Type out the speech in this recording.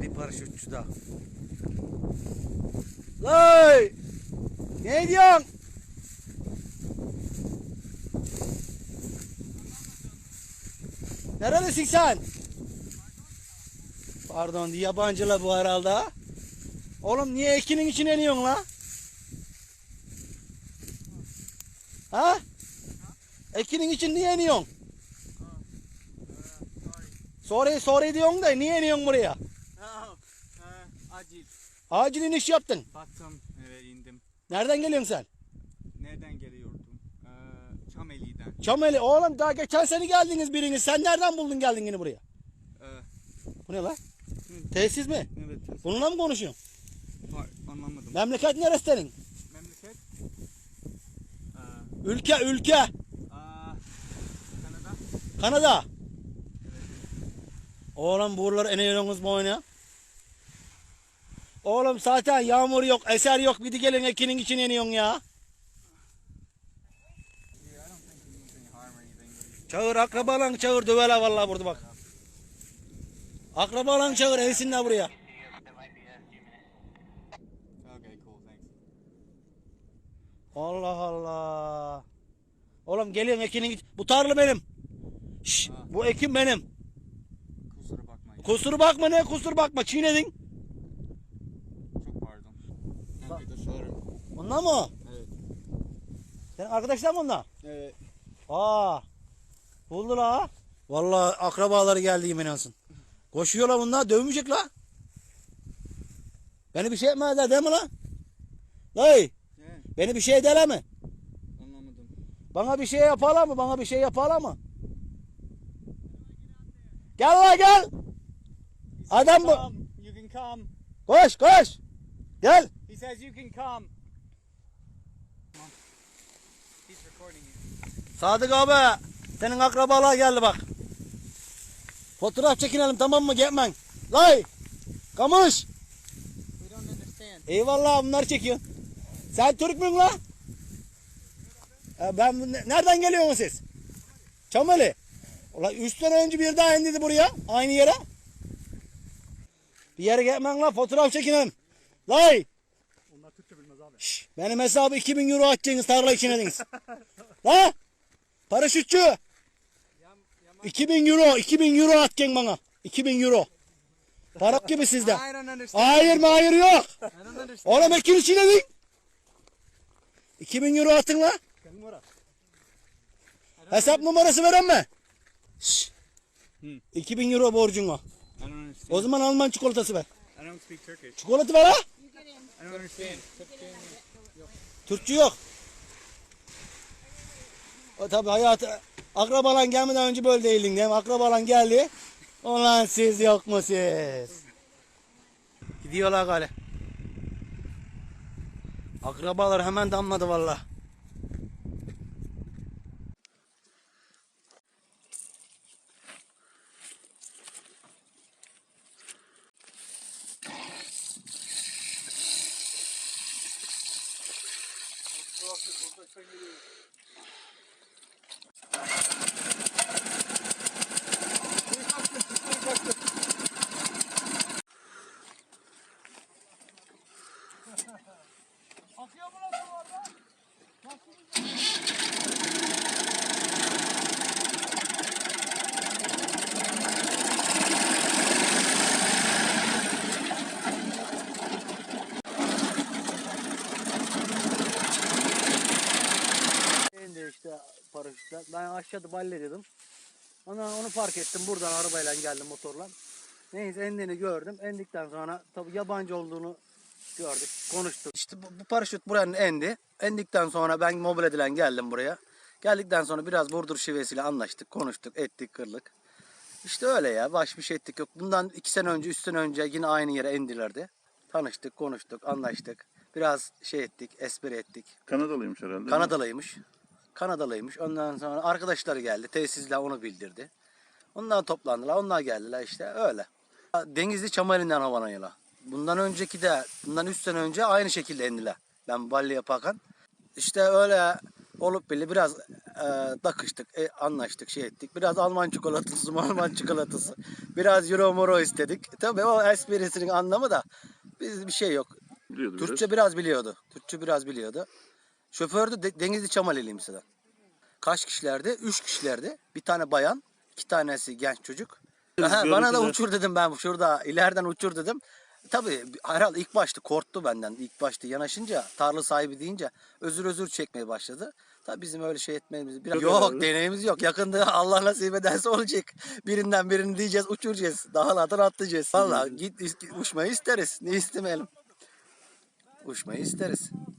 bir paraşütçü daha. Lay! Ne diyorsun? Nerelisin sen? Pardon yabancıla bu herhalde. Oğlum niye ekinin içine iniyorsun la? Ha? Ekinin için niye iniyorsun? Sorry sorry diyorsun da niye iniyorsun buraya? Acil. Acil iniş yaptın. Baktım eve indim. Nereden geliyorsun sen? Nereden geliyordum? Ee, Çameli'den. Çameli oğlum daha geçen sene geldiniz biriniz. Sen nereden buldun geldin yine buraya? Ee, Bu ne la? Hı. Tesis mi? evet. tesadüf. Bununla mı konuşuyorsun? Var, anlamadım. Memleket neresi senin? Memleket? Ee, Ülke ülke. aa, Kanada. Kanada. Oğlum buralar iniyorsunuz mu oyuna? Oğlum zaten yağmur yok, eser yok. Bir de gelin ekinin içine iniyorsun ya. Çağır akrabalan çağır dövele vallahi burada bak. Akrabalan çağır evsinler buraya. Allah Allah. Oğlum geliyorsun ekinin iç- Bu tarla benim. Şş, bu ekim benim. Kusura bakmayın. Kusur bakma ne kusur bakma çiğnedin. Çok pardon. Sorarım. Ondan mı? Evet. Senin arkadaşlar mı onlar? Evet. Aa. Buldu la. Vallahi akrabaları geldi yemin olsun. Koşuyorlar bunlar dövmeyecek la. Beni bir şey etmezler değil mi la? Dayı beni bir şey ederler mi? anlamadım. Bana bir şey yaparlar mı? Bana bir şey yaparlar mı? Gel la gel. Adam bu. Come, you can come. Koş koş. Gel. He says you can come. He's recording you. Sadık abi. Senin akrabalar geldi bak. Fotoğraf çekinelim tamam mı? Gitmen. Lay. Kamış. We don't understand. Eyvallah bunlar çekiyor. Sen Türk müyün la? Ben nereden geliyorsunuz siz? Çameli. Ulan 3 sene önce bir daha indiydi buraya. Aynı yere. Bir yere gitmen la fotoğraf çekinelim. Lay. Onlar Türkçe bilmez abi. Şş, benim hesabı 2000 euro atacaksınız tarla için ediniz. la. Paraşütçü. 2000 euro, 2000 euro atacaksın bana. 2000 euro. Para gibi sizde. Hayır mı hayır yok. Oğlum ekin içine bin. 2000 euro atın la. Hesap numarası veren mi? Şşş. Hı. 2000 euro borcun var. O zaman Alman çikolatası ver. Çikolata ver ha. Türkçe yok. O tabi hayatı akrabalan gelmeden önce böyle değildin değil mi? Akrabalan geldi. Ulan siz yok mu siz? Gidiyorlar gale. Akrabalar hemen damladı valla. İndi işte paraşütle. Ben aşağıda hallediyordum. Ona onu fark ettim. Buradan arabayla geldim motorla. Neyse indiğini gördüm. Endikten sonra tabi yabancı olduğunu gördük. Konuştuk. İşte bu, bu paraşüt buranın endi. Endikten sonra ben mobil edilen geldim buraya. Geldikten sonra biraz Burdur şivesiyle anlaştık. Konuştuk, ettik, kırlık. İşte öyle ya. Baş bir şey ettik yok. Bundan iki sene önce, üç sene önce yine aynı yere indilerdi. Tanıştık, konuştuk, anlaştık. Biraz şey ettik, espri ettik. Kanadalıymış herhalde. Kanadalıymış. Kanadalıymış. Ondan sonra arkadaşları geldi. Tesisler onu bildirdi. Ondan toplandılar. Onlar geldiler işte öyle. Denizli Çamali'nden Havana'yla. Bundan önceki de bundan 3 sene önce aynı şekilde indiler. Ben balli yaparken. İşte öyle olup bile biraz e, takıştık, e, anlaştık, şey ettik. Biraz Alman çikolatası, Alman çikolatası. Biraz Euro Moro istedik. Tabii o esprisinin anlamı da biz bir şey yok. Biliyordu Türkçe biraz biliyordu. Türkçe biraz biliyordu. Şoför de De- Denizli Çamaleli mesela. Kaç kişilerdi? Üç kişilerdi. Bir tane bayan, iki tanesi genç çocuk. Aha, bana da uçur dedim ben şurada ileriden uçur dedim. Tabii herhalde ilk başta korktu benden. İlk başta yanaşınca tarla sahibi deyince özür özür çekmeye başladı. Tabii bizim öyle şey etmemiz biraz Yok yok deneyimiz yok. Yakında Allah nasip ederse olacak. Birinden birini diyeceğiz uçuracağız. Dağlardan atlayacağız. Vallahi git is- uçmayı isteriz. Ne istemeyelim. Uçmayı isteriz.